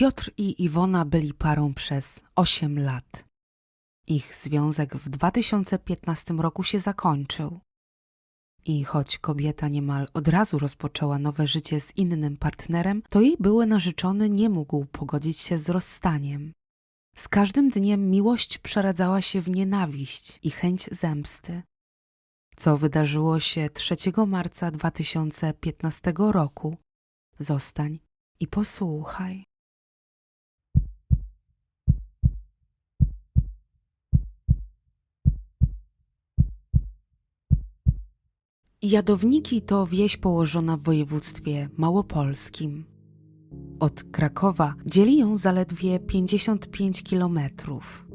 Piotr i Iwona byli parą przez 8 lat. Ich związek w 2015 roku się zakończył. I choć kobieta niemal od razu rozpoczęła nowe życie z innym partnerem, to jej były narzeczony nie mógł pogodzić się z rozstaniem. Z każdym dniem miłość przeradzała się w nienawiść i chęć zemsty. Co wydarzyło się 3 marca 2015 roku? Zostań i posłuchaj. Jadowniki to wieś położona w województwie małopolskim. Od Krakowa dzieli ją zaledwie 55 kilometrów.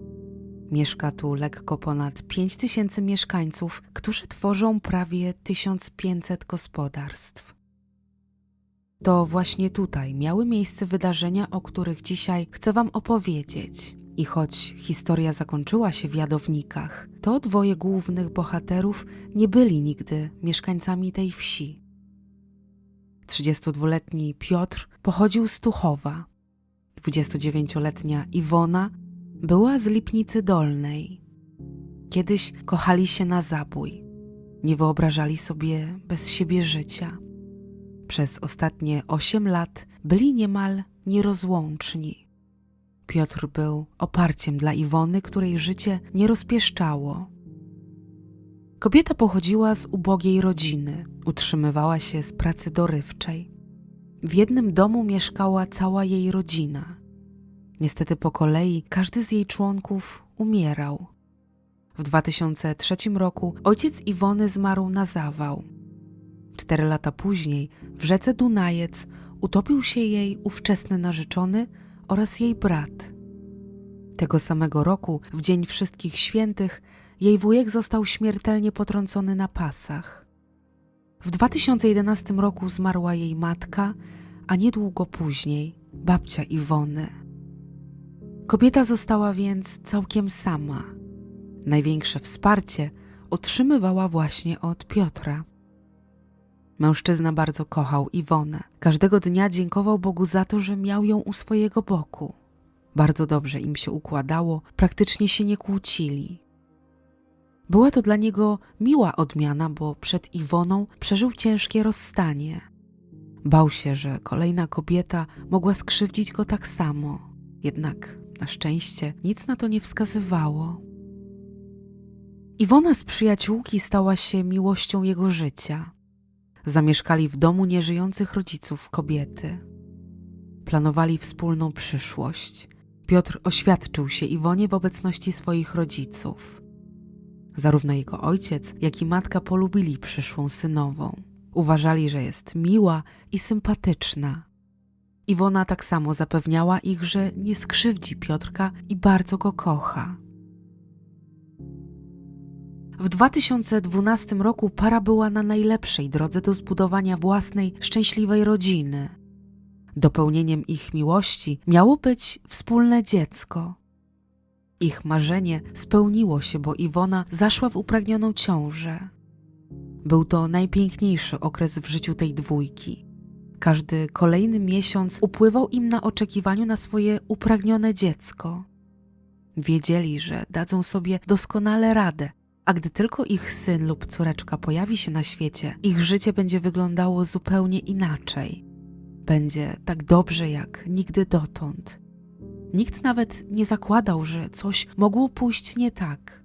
Mieszka tu lekko ponad 5 tysięcy mieszkańców, którzy tworzą prawie 1500 gospodarstw. To właśnie tutaj miały miejsce wydarzenia, o których dzisiaj chcę Wam opowiedzieć. I choć historia zakończyła się w Jadownikach, to dwoje głównych bohaterów nie byli nigdy mieszkańcami tej wsi. 32-letni Piotr pochodził z Tuchowa. 29-letnia Iwona była z Lipnicy Dolnej. Kiedyś kochali się na zabój. Nie wyobrażali sobie bez siebie życia. Przez ostatnie 8 lat byli niemal nierozłączni. Piotr był oparciem dla Iwony, której życie nie rozpieszczało. Kobieta pochodziła z ubogiej rodziny, utrzymywała się z pracy dorywczej. W jednym domu mieszkała cała jej rodzina. Niestety po kolei każdy z jej członków umierał. W 2003 roku ojciec Iwony zmarł na zawał. Cztery lata później w rzece Dunajec utopił się jej ówczesny narzeczony oraz jej brat. Tego samego roku, w Dzień Wszystkich Świętych, jej wujek został śmiertelnie potrącony na pasach. W 2011 roku zmarła jej matka, a niedługo później babcia Iwony. Kobieta została więc całkiem sama. Największe wsparcie otrzymywała właśnie od Piotra. Mężczyzna bardzo kochał Iwonę. Każdego dnia dziękował Bogu za to, że miał ją u swojego boku. Bardzo dobrze im się układało, praktycznie się nie kłócili. Była to dla niego miła odmiana, bo przed Iwoną przeżył ciężkie rozstanie. Bał się, że kolejna kobieta mogła skrzywdzić go tak samo, jednak na szczęście nic na to nie wskazywało. Iwona z przyjaciółki stała się miłością jego życia. Zamieszkali w domu nieżyjących rodziców kobiety. Planowali wspólną przyszłość. Piotr oświadczył się Iwonie w obecności swoich rodziców. Zarówno jego ojciec, jak i matka polubili przyszłą synową. Uważali, że jest miła i sympatyczna. Iwona tak samo zapewniała ich, że nie skrzywdzi Piotrka i bardzo go kocha. W 2012 roku para była na najlepszej drodze do zbudowania własnej, szczęśliwej rodziny. Dopełnieniem ich miłości miało być wspólne dziecko. Ich marzenie spełniło się, bo Iwona zaszła w upragnioną ciążę. Był to najpiękniejszy okres w życiu tej dwójki. Każdy kolejny miesiąc upływał im na oczekiwaniu na swoje upragnione dziecko. Wiedzieli, że dadzą sobie doskonale radę, a gdy tylko ich syn lub córeczka pojawi się na świecie, ich życie będzie wyglądało zupełnie inaczej. Będzie tak dobrze jak nigdy dotąd. Nikt nawet nie zakładał, że coś mogło pójść nie tak.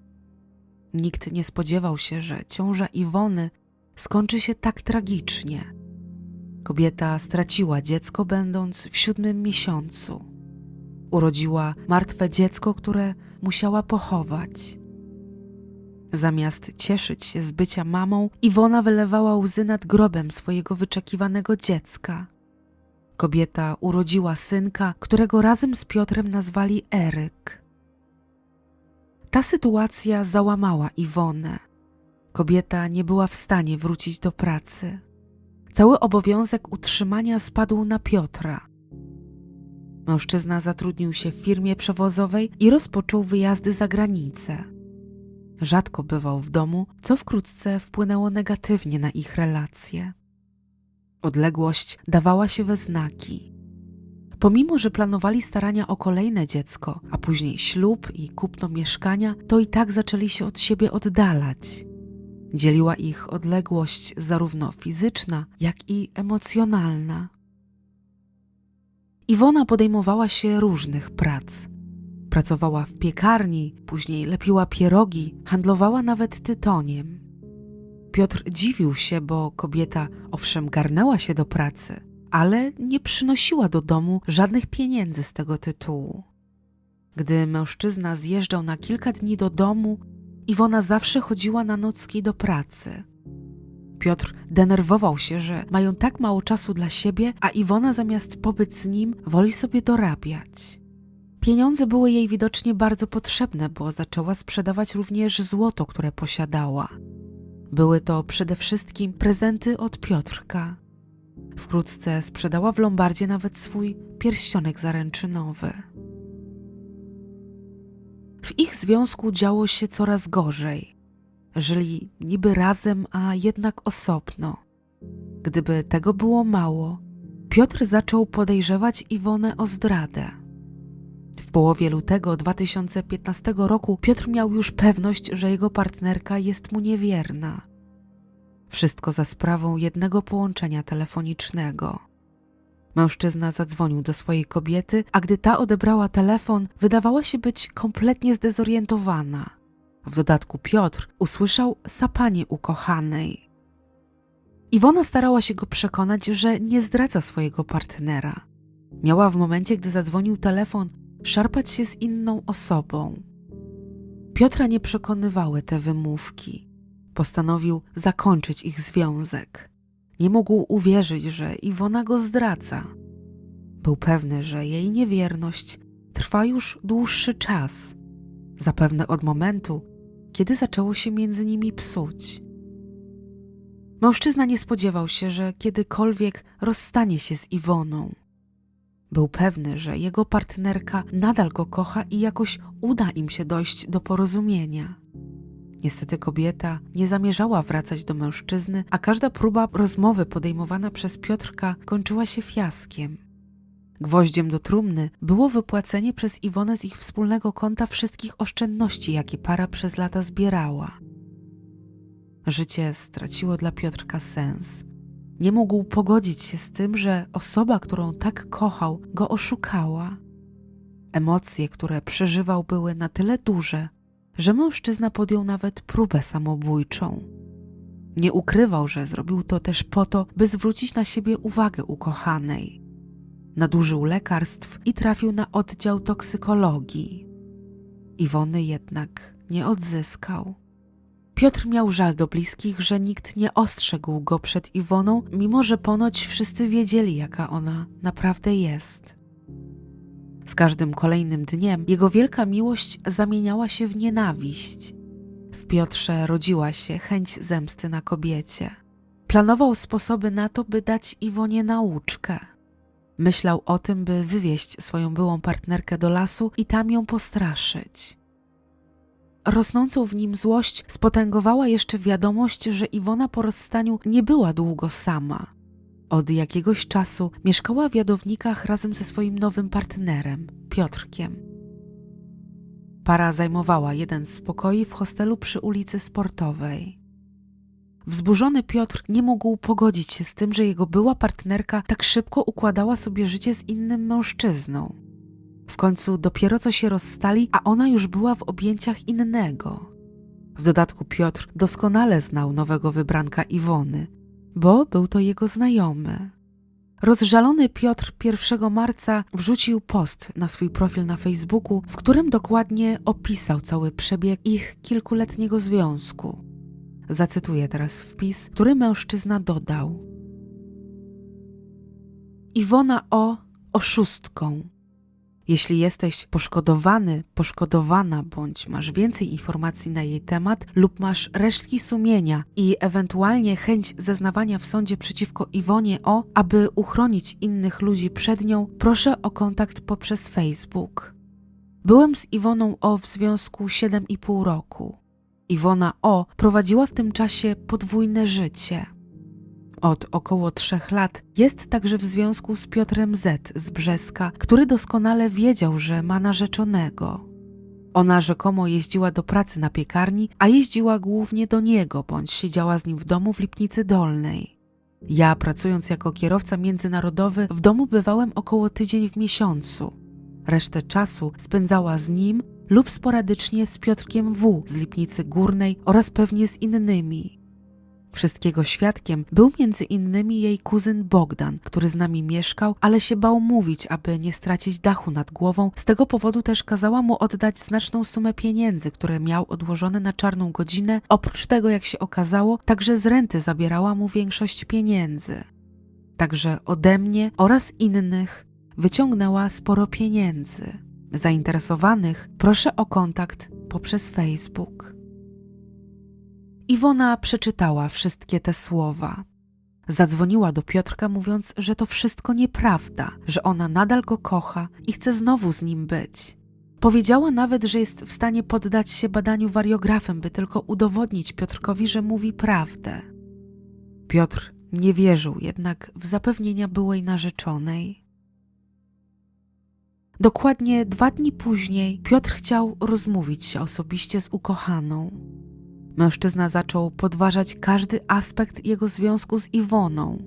Nikt nie spodziewał się, że ciąża Iwony skończy się tak tragicznie. Kobieta straciła dziecko, będąc w siódmym miesiącu. Urodziła martwe dziecko, które musiała pochować. Zamiast cieszyć się z bycia mamą, Iwona wylewała łzy nad grobem swojego wyczekiwanego dziecka. Kobieta urodziła synka, którego razem z Piotrem nazwali Eryk. Ta sytuacja załamała Iwonę. Kobieta nie była w stanie wrócić do pracy. Cały obowiązek utrzymania spadł na Piotra. Mężczyzna zatrudnił się w firmie przewozowej i rozpoczął wyjazdy za granicę. Rzadko bywał w domu, co wkrótce wpłynęło negatywnie na ich relacje. Odległość dawała się we znaki. Pomimo, że planowali starania o kolejne dziecko, a później ślub i kupno mieszkania, to i tak zaczęli się od siebie oddalać. Dzieliła ich odległość zarówno fizyczna, jak i emocjonalna. Iwona podejmowała się różnych prac. Pracowała w piekarni, później lepiła pierogi, handlowała nawet tytoniem. Piotr dziwił się, bo kobieta owszem garnęła się do pracy, ale nie przynosiła do domu żadnych pieniędzy z tego tytułu. Gdy mężczyzna zjeżdżał na kilka dni do domu, Iwona zawsze chodziła na nocki do pracy. Piotr denerwował się, że mają tak mało czasu dla siebie, a Iwona zamiast pobyć z nim woli sobie dorabiać. Pieniądze były jej widocznie bardzo potrzebne, bo zaczęła sprzedawać również złoto, które posiadała. Były to przede wszystkim prezenty od Piotrka. Wkrótce sprzedała w Lombardzie nawet swój pierścionek zaręczynowy. W ich związku działo się coraz gorzej. Żyli niby razem, a jednak osobno. Gdyby tego było mało, Piotr zaczął podejrzewać Iwonę o zdradę. W połowie lutego 2015 roku Piotr miał już pewność, że jego partnerka jest mu niewierna. Wszystko za sprawą jednego połączenia telefonicznego. Mężczyzna zadzwonił do swojej kobiety, a gdy ta odebrała telefon, wydawała się być kompletnie zdezorientowana. W dodatku Piotr usłyszał sapanie ukochanej. Iwona starała się go przekonać, że nie zdradza swojego partnera. Miała w momencie, gdy zadzwonił telefon, szarpać się z inną osobą. Piotra nie przekonywały te wymówki. Postanowił zakończyć ich związek. Nie mógł uwierzyć, że Iwona go zdradza. Był pewny, że jej niewierność trwa już dłuższy czas, zapewne od momentu, kiedy zaczęło się między nimi psuć. Mężczyzna nie spodziewał się, że kiedykolwiek rozstanie się z Iwoną. Był pewny, że jego partnerka nadal go kocha i jakoś uda im się dojść do porozumienia. Niestety kobieta nie zamierzała wracać do mężczyzny, a każda próba rozmowy podejmowana przez Piotrka kończyła się fiaskiem. Gwoździem do trumny było wypłacenie przez Iwonę z ich wspólnego konta wszystkich oszczędności, jakie para przez lata zbierała. Życie straciło dla Piotrka sens. Nie mógł pogodzić się z tym, że osoba, którą tak kochał, go oszukała. Emocje, które przeżywał, były na tyle duże, że mężczyzna podjął nawet próbę samobójczą. Nie ukrywał, że zrobił to też po to, by zwrócić na siebie uwagę ukochanej. Nadużył lekarstw i trafił na oddział toksykologii. Iwony jednak nie odzyskał. Piotr miał żal do bliskich, że nikt nie ostrzegł go przed Iwoną, mimo że ponoć wszyscy wiedzieli, jaka ona naprawdę jest. Z każdym kolejnym dniem jego wielka miłość zamieniała się w nienawiść. W Piotrze rodziła się chęć zemsty na kobiecie. Planował sposoby na to, by dać Iwonie nauczkę. Myślał o tym, by wywieźć swoją byłą partnerkę do lasu i tam ją postraszyć. Rosnącą w nim złość spotęgowała jeszcze wiadomość, że Iwona po rozstaniu nie była długo sama. Od jakiegoś czasu mieszkała w Jadownikach razem ze swoim nowym partnerem, Piotrkiem. Para zajmowała jeden z pokoi w hostelu przy ulicy Sportowej. Wzburzony Piotr nie mógł pogodzić się z tym, że jego była partnerka tak szybko układała sobie życie z innym mężczyzną. W końcu dopiero co się rozstali, a ona już była w objęciach innego. W dodatku Piotr doskonale znał nowego wybranka Iwony, bo był to jego znajomy. Rozżalony Piotr 1 marca wrzucił post na swój profil na Facebooku, w którym dokładnie opisał cały przebieg ich kilkuletniego związku. Zacytuję teraz wpis, który mężczyzna dodał. Iwona O. oszustką. Jeśli jesteś poszkodowany, poszkodowana, bądź masz więcej informacji na jej temat, lub masz resztki sumienia i ewentualnie chęć zeznawania w sądzie przeciwko Iwonie O, aby uchronić innych ludzi przed nią, proszę o kontakt poprzez Facebook. Byłem z Iwoną O w związku 7,5 roku. Iwona O prowadziła w tym czasie podwójne życie. Od około trzech lat jest także w związku z Piotrem Z z Brzeska, który doskonale wiedział, że ma narzeczonego. Ona rzekomo jeździła do pracy na piekarni, a jeździła głównie do niego, bądź siedziała z nim w domu w Lipnicy Dolnej. Ja, pracując jako kierowca międzynarodowy, w domu bywałem około tydzień w miesiącu. Resztę czasu spędzała z nim lub sporadycznie z Piotrkiem W. z Lipnicy Górnej oraz pewnie z innymi. Wszystkiego świadkiem był między innymi jej kuzyn Bogdan, który z nami mieszkał, ale się bał mówić, aby nie stracić dachu nad głową. Z tego powodu też kazała mu oddać znaczną sumę pieniędzy, które miał odłożone na czarną godzinę. Oprócz tego, jak się okazało, także z renty zabierała mu większość pieniędzy. Także ode mnie oraz innych wyciągnęła sporo pieniędzy. Zainteresowanych proszę o kontakt poprzez Facebook. Iwona przeczytała wszystkie te słowa. Zadzwoniła do Piotrka, mówiąc, że to wszystko nieprawda, że ona nadal go kocha i chce znowu z nim być. Powiedziała nawet, że jest w stanie poddać się badaniu wariografem, by tylko udowodnić Piotrkowi, że mówi prawdę. Piotr nie wierzył jednak w zapewnienia byłej narzeczonej. Dokładnie dwa dni później Piotr chciał rozmówić się osobiście z ukochaną. Mężczyzna zaczął podważać każdy aspekt jego związku z Iwoną.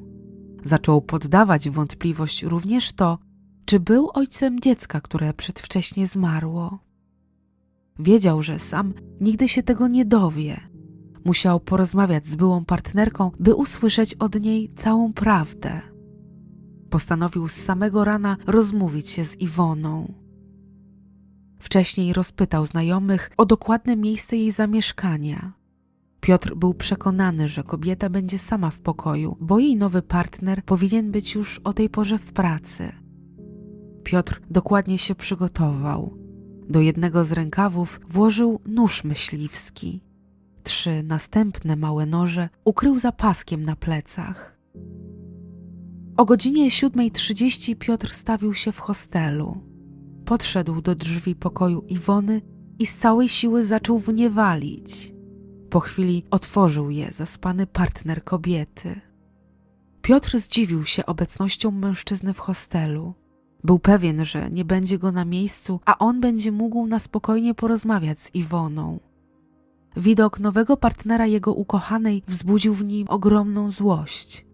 Zaczął poddawać wątpliwość również to, czy był ojcem dziecka, które przedwcześnie zmarło. Wiedział, że sam nigdy się tego nie dowie. Musiał porozmawiać z byłą partnerką, by usłyszeć od niej całą prawdę. Postanowił z samego rana rozmówić się z Iwoną. Wcześniej rozpytał znajomych o dokładne miejsce jej zamieszkania. Piotr był przekonany, że kobieta będzie sama w pokoju, bo jej nowy partner powinien być już o tej porze w pracy. Piotr dokładnie się przygotował. Do jednego z rękawów włożył nóż myśliwski. Trzy następne małe noże ukrył za paskiem na plecach. O godzinie 7.30 Piotr stawił się w hostelu. Podszedł do drzwi pokoju Iwony i z całej siły zaczął w nie walić. Po chwili otworzył je zaspany partner kobiety. Piotr zdziwił się obecnością mężczyzny w hostelu. Był pewien, że nie będzie go na miejscu, a on będzie mógł na spokojnie porozmawiać z Iwoną. Widok nowego partnera jego ukochanej wzbudził w nim ogromną złość.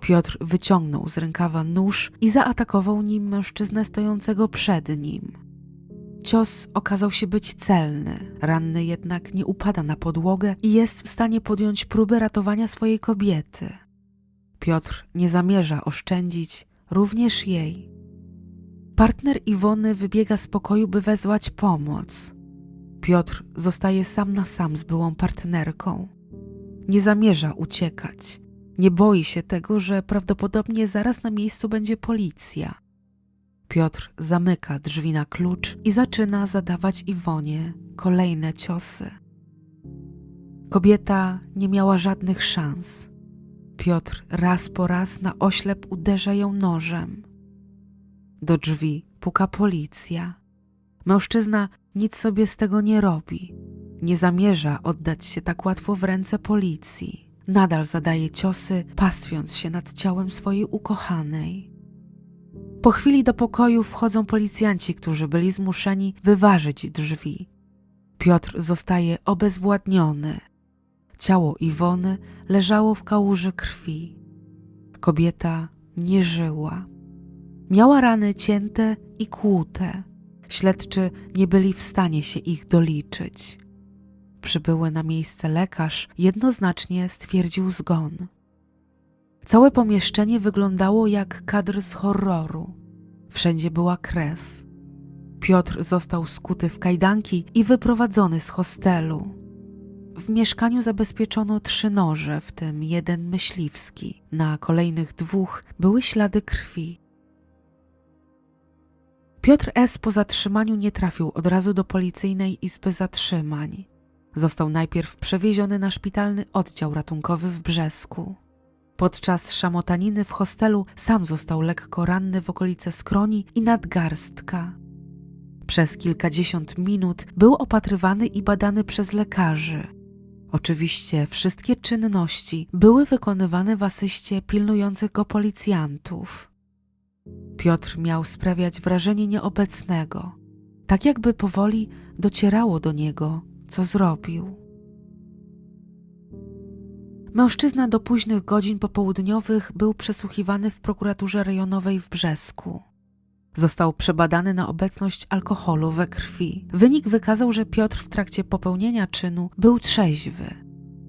Piotr wyciągnął z rękawa nóż i zaatakował nim mężczyznę stojącego przed nim. Cios okazał się być celny, ranny jednak nie upada na podłogę i jest w stanie podjąć próbę ratowania swojej kobiety. Piotr nie zamierza oszczędzić również jej. Partner Iwony wybiega z pokoju, by wezwać pomoc. Piotr zostaje sam na sam z byłą partnerką. Nie zamierza uciekać. Nie boi się tego, że prawdopodobnie zaraz na miejscu będzie policja. Piotr zamyka drzwi na klucz i zaczyna zadawać Iwonie kolejne ciosy. Kobieta nie miała żadnych szans. Piotr raz po raz na oślep uderza ją nożem. Do drzwi puka policja. Mężczyzna nic sobie z tego nie robi. Nie zamierza oddać się tak łatwo w ręce policji. Nadal zadaje ciosy, pastwiąc się nad ciałem swojej ukochanej. Po chwili do pokoju wchodzą policjanci, którzy byli zmuszeni wyważyć drzwi. Piotr zostaje obezwładniony. Ciało Iwony leżało w kałuży krwi. Kobieta nie żyła. Miała rany cięte i kłute. Śledczy nie byli w stanie się ich doliczyć. Przybyły na miejsce lekarz jednoznacznie stwierdził zgon. Całe pomieszczenie wyglądało jak kadr z horroru. Wszędzie była krew. Piotr został skuty w kajdanki i wyprowadzony z hostelu. W mieszkaniu zabezpieczono trzy noże, w tym jeden myśliwski. Na kolejnych dwóch były ślady krwi. Piotr S. po zatrzymaniu nie trafił od razu do policyjnej izby zatrzymań. Został najpierw przewieziony na szpitalny oddział ratunkowy w Brzesku. Podczas szamotaniny w hostelu sam został lekko ranny w okolice skroni i nadgarstka. Przez kilkadziesiąt minut był opatrywany i badany przez lekarzy. Oczywiście wszystkie czynności były wykonywane w asyście pilnujących go policjantów. Piotr miał sprawiać wrażenie nieobecnego, tak jakby powoli docierało do niego, co zrobił. Mężczyzna do późnych godzin popołudniowych był przesłuchiwany w prokuraturze rejonowej w Brzesku. Został przebadany na obecność alkoholu we krwi. Wynik wykazał, że Piotr w trakcie popełnienia czynu był trzeźwy.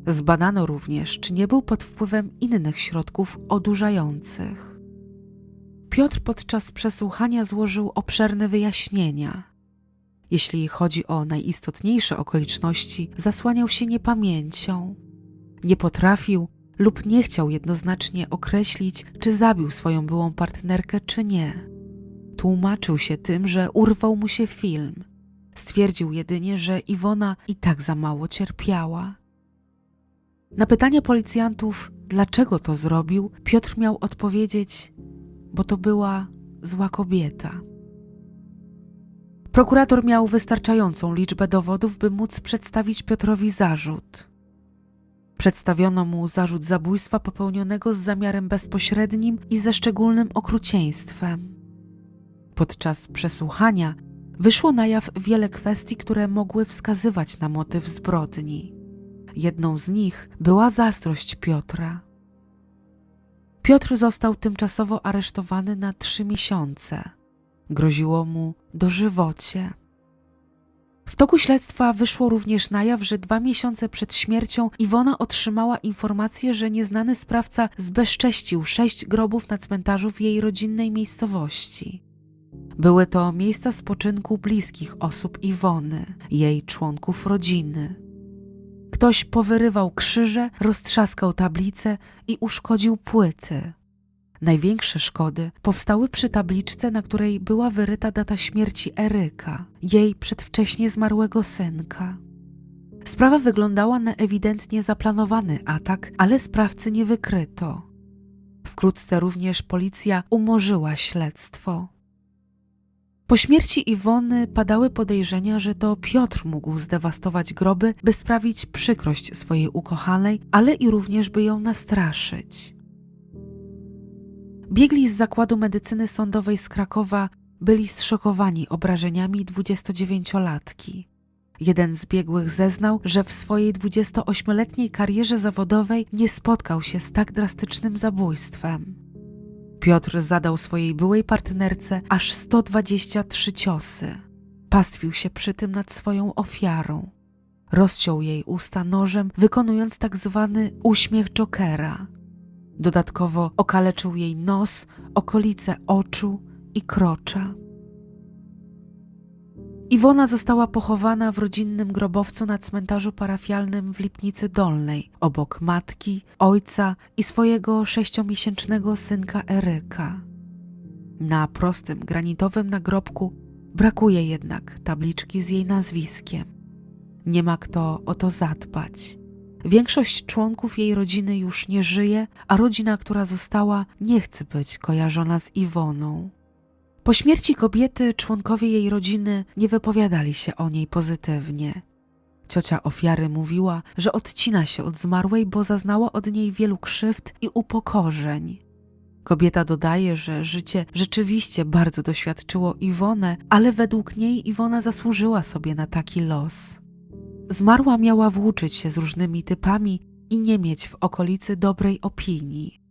Zbadano również, czy nie był pod wpływem innych środków odurzających. Piotr podczas przesłuchania złożył obszerne wyjaśnienia. Jeśli chodzi o najistotniejsze okoliczności, zasłaniał się niepamięcią. Nie potrafił lub nie chciał jednoznacznie określić, czy zabił swoją byłą partnerkę, czy nie. Tłumaczył się tym, że urwał mu się film. Stwierdził jedynie, że Iwona i tak za mało cierpiała. Na pytanie policjantów, dlaczego to zrobił, Piotr miał odpowiedzieć, bo to była zła kobieta. Prokurator miał wystarczającą liczbę dowodów, by móc przedstawić Piotrowi zarzut. Przedstawiono mu zarzut zabójstwa popełnionego z zamiarem bezpośrednim i ze szczególnym okrucieństwem. Podczas przesłuchania wyszło na jaw wiele kwestii, które mogły wskazywać na motyw zbrodni. Jedną z nich była zazdrość Piotra. Piotr został tymczasowo aresztowany na trzy miesiące. Groziło mu dożywocie. W toku śledztwa wyszło również na jaw, że dwa miesiące przed śmiercią Iwona otrzymała informację, że nieznany sprawca zbezcześcił sześć grobów na cmentarzu w jej rodzinnej miejscowości. Były to miejsca spoczynku bliskich osób Iwony, jej członków rodziny. Ktoś powyrywał krzyże, roztrzaskał tablice i uszkodził płyty. Największe szkody powstały przy tabliczce, na której była wyryta data śmierci Eryka, jej przedwcześnie zmarłego synka. Sprawa wyglądała na ewidentnie zaplanowany atak, ale sprawcy nie wykryto. Wkrótce również policja umorzyła śledztwo. Po śmierci Iwony padały podejrzenia, że to Piotr mógł zdewastować groby, by sprawić przykrość swojej ukochanej, ale i również by ją nastraszyć. Biegli z zakładu medycyny sądowej z Krakowa byli zszokowani obrażeniami 29-latki. Jeden z biegłych zeznał, że w swojej 28-letniej karierze zawodowej nie spotkał się z tak drastycznym zabójstwem. Piotr zadał swojej byłej partnerce aż 123 ciosy. Pastwił się przy tym nad swoją ofiarą. Rozciął jej usta nożem, wykonując tak zwany uśmiech Jokera. Dodatkowo okaleczył jej nos, okolice oczu i krocza. Iwona została pochowana w rodzinnym grobowcu na cmentarzu parafialnym w Lipnicy Dolnej, obok matki, ojca i swojego sześciomiesięcznego synka Eryka. Na prostym, granitowym nagrobku brakuje jednak tabliczki z jej nazwiskiem. Nie ma kto o to zadbać. Większość członków jej rodziny już nie żyje, a rodzina, która została, nie chce być kojarzona z Iwoną. Po śmierci kobiety członkowie jej rodziny nie wypowiadali się o niej pozytywnie. Ciocia ofiary mówiła, że odcina się od zmarłej, bo zaznała od niej wielu krzywd i upokorzeń. Kobieta dodaje, że życie rzeczywiście bardzo doświadczyło Iwonę, ale według niej Iwona zasłużyła sobie na taki los. Zmarła miała włóczyć się z różnymi typami i nie mieć w okolicy dobrej opinii.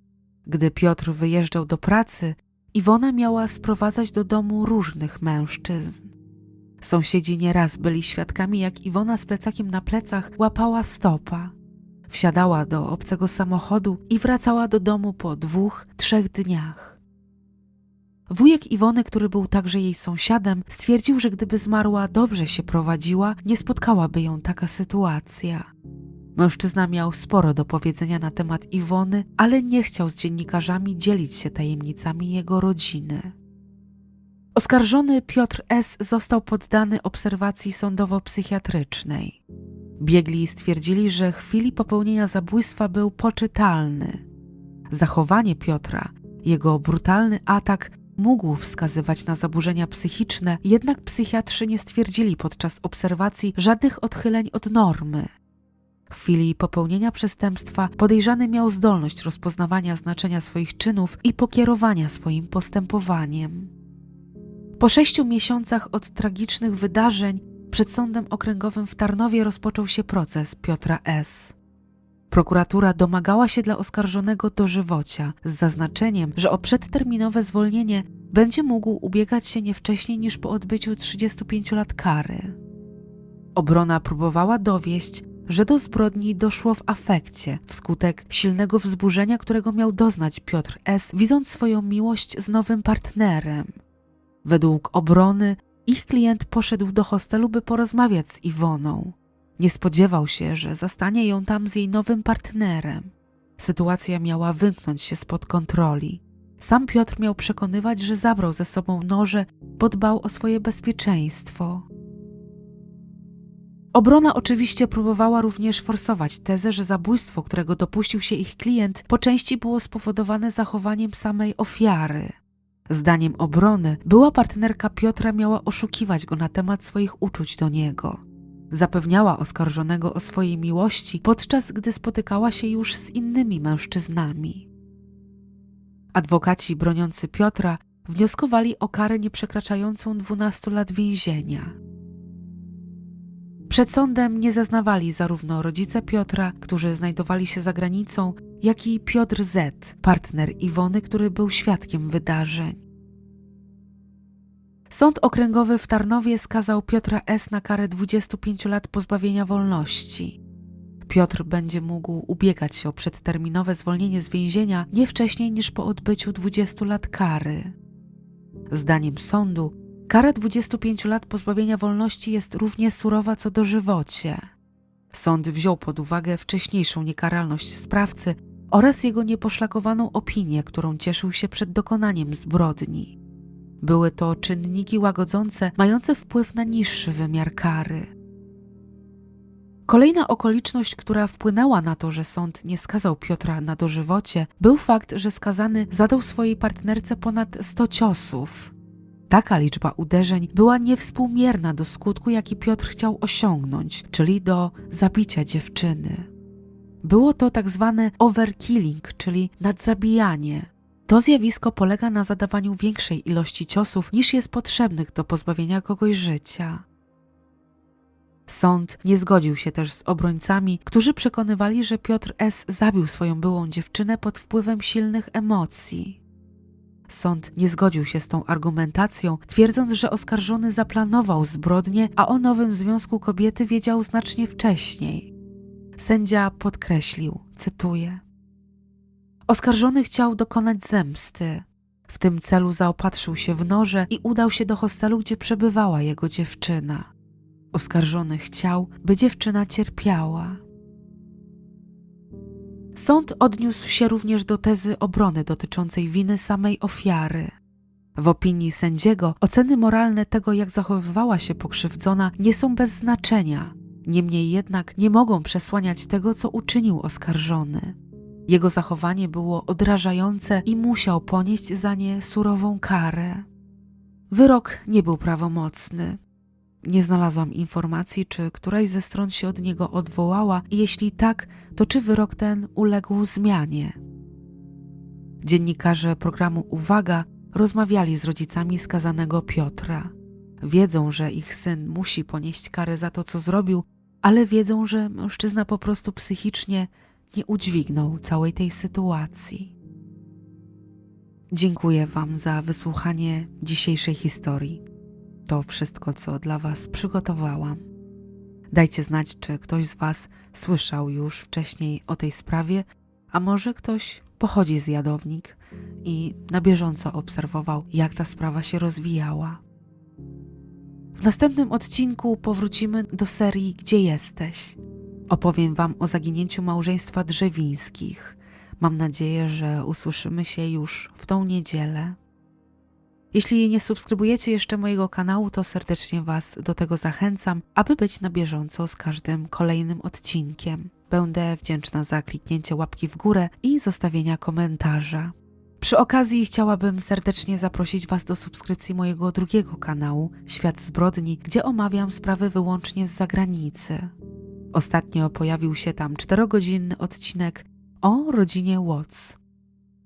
Gdy Piotr wyjeżdżał do pracy, Iwona miała sprowadzać do domu różnych mężczyzn. Sąsiedzi nieraz byli świadkami, jak Iwona z plecakiem na plecach łapała stopa. Wsiadała do obcego samochodu i wracała do domu po dwóch, trzech dniach. Wujek Iwony, który był także jej sąsiadem, stwierdził, że gdyby zmarła dobrze się prowadziła, nie spotkałaby ją taka sytuacja. Mężczyzna miał sporo do powiedzenia na temat Iwony, ale nie chciał z dziennikarzami dzielić się tajemnicami jego rodziny. Oskarżony Piotr S. został poddany obserwacji sądowo-psychiatrycznej. Biegli stwierdzili, że chwili popełnienia zabójstwa był poczytalny. Zachowanie Piotra, jego brutalny atak mógł wskazywać na zaburzenia psychiczne, jednak psychiatrzy nie stwierdzili podczas obserwacji żadnych odchyleń od normy. W chwili popełnienia przestępstwa podejrzany miał zdolność rozpoznawania znaczenia swoich czynów i pokierowania swoim postępowaniem. Po sześciu miesiącach od tragicznych wydarzeń przed Sądem Okręgowym w Tarnowie rozpoczął się proces Piotra S. Prokuratura domagała się dla oskarżonego dożywocia z zaznaczeniem, że o przedterminowe zwolnienie będzie mógł ubiegać się nie wcześniej niż po odbyciu 35 lat kary. Obrona próbowała dowieść, że do zbrodni doszło w afekcie wskutek silnego wzburzenia, którego miał doznać Piotr S., widząc swoją miłość z nowym partnerem. Według obrony ich klient poszedł do hostelu, by porozmawiać z Iwoną. Nie spodziewał się, że zastanie ją tam z jej nowym partnerem. Sytuacja miała wymknąć się spod kontroli. Sam Piotr miał przekonywać, że zabrał ze sobą noże, bo dbał o swoje bezpieczeństwo. Obrona oczywiście próbowała również forsować tezę, że zabójstwo, którego dopuścił się ich klient, po części było spowodowane zachowaniem samej ofiary. Zdaniem obrony, była partnerka Piotra miała oszukiwać go na temat swoich uczuć do niego. Zapewniała oskarżonego o swojej miłości, podczas gdy spotykała się już z innymi mężczyznami. Adwokaci broniący Piotra wnioskowali o karę nieprzekraczającą 12 lat więzienia. Przed sądem nie zaznawali zarówno rodzice Piotra, którzy znajdowali się za granicą, jak i Piotr Z., partner Iwony, który był świadkiem wydarzeń. Sąd okręgowy w Tarnowie skazał Piotra S. na karę 25 lat pozbawienia wolności. Piotr będzie mógł ubiegać się o przedterminowe zwolnienie z więzienia nie wcześniej niż po odbyciu 20 lat kary. Zdaniem sądu, kara 25 lat pozbawienia wolności jest równie surowa co dożywocie. Sąd wziął pod uwagę wcześniejszą niekaralność sprawcy oraz jego nieposzlakowaną opinię, którą cieszył się przed dokonaniem zbrodni. Były to czynniki łagodzące, mające wpływ na niższy wymiar kary. Kolejna okoliczność, która wpłynęła na to, że sąd nie skazał Piotra na dożywocie, był fakt, że skazany zadał swojej partnerce ponad 100 ciosów. Taka liczba uderzeń była niewspółmierna do skutku, jaki Piotr chciał osiągnąć, czyli do zabicia dziewczyny. Było to tak zwane overkilling, czyli nadzabijanie. To zjawisko polega na zadawaniu większej ilości ciosów niż jest potrzebnych do pozbawienia kogoś życia. Sąd nie zgodził się też z obrońcami, którzy przekonywali, że Piotr S. zabił swoją byłą dziewczynę pod wpływem silnych emocji. Sąd nie zgodził się z tą argumentacją, twierdząc, że oskarżony zaplanował zbrodnię, a o nowym związku kobiety wiedział znacznie wcześniej. Sędzia podkreślił, cytuję: Oskarżony chciał dokonać zemsty. W tym celu zaopatrzył się w noże i udał się do hostelu, gdzie przebywała jego dziewczyna. Oskarżony chciał, by dziewczyna cierpiała. Sąd odniósł się również do tezy obrony dotyczącej winy samej ofiary. W opinii sędziego oceny moralne tego, jak zachowywała się pokrzywdzona, nie są bez znaczenia. Niemniej jednak nie mogą przesłaniać tego, co uczynił oskarżony. Jego zachowanie było odrażające i musiał ponieść za nie surową karę. Wyrok nie był prawomocny. Nie znalazłam informacji, czy któraś ze stron się od niego odwołała, i jeśli tak, to czy wyrok ten uległ zmianie. Dziennikarze programu Uwaga rozmawiali z rodzicami skazanego Piotra. Wiedzą, że ich syn musi ponieść karę za to, co zrobił, ale wiedzą, że mężczyzna po prostu psychicznie nie udźwignął całej tej sytuacji. Dziękuję Wam za wysłuchanie dzisiejszej historii. To wszystko, co dla Was przygotowałam. Dajcie znać, czy ktoś z Was słyszał już wcześniej o tej sprawie, a może ktoś pochodzi z jadownik i na bieżąco obserwował, jak ta sprawa się rozwijała. W następnym odcinku powrócimy do serii Gdzie jesteś? Opowiem Wam o zaginięciu małżeństwa drzewińskich. Mam nadzieję, że usłyszymy się już w tą niedzielę. Jeśli nie subskrybujecie jeszcze mojego kanału, to serdecznie Was do tego zachęcam, aby być na bieżąco z każdym kolejnym odcinkiem. Będę wdzięczna za kliknięcie łapki w górę i zostawienia komentarza. Przy okazji chciałabym serdecznie zaprosić Was do subskrypcji mojego drugiego kanału Świat Zbrodni, gdzie omawiam sprawy wyłącznie z zagranicy. Ostatnio pojawił się tam czterogodzinny odcinek o rodzinie Watts.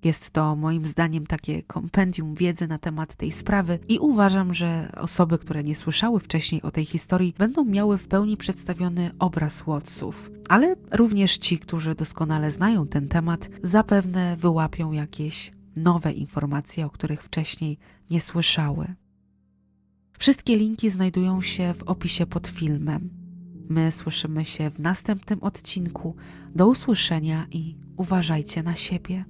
Jest to moim zdaniem takie kompendium wiedzy na temat tej sprawy i uważam, że osoby, które nie słyszały wcześniej o tej historii, będą miały w pełni przedstawiony obraz Wattsów. Ale również ci, którzy doskonale znają ten temat, zapewne wyłapią jakieś nowe informacje, o których wcześniej nie słyszały. Wszystkie linki znajdują się w opisie pod filmem. My słyszymy się w następnym odcinku. Do usłyszenia i uważajcie na siebie.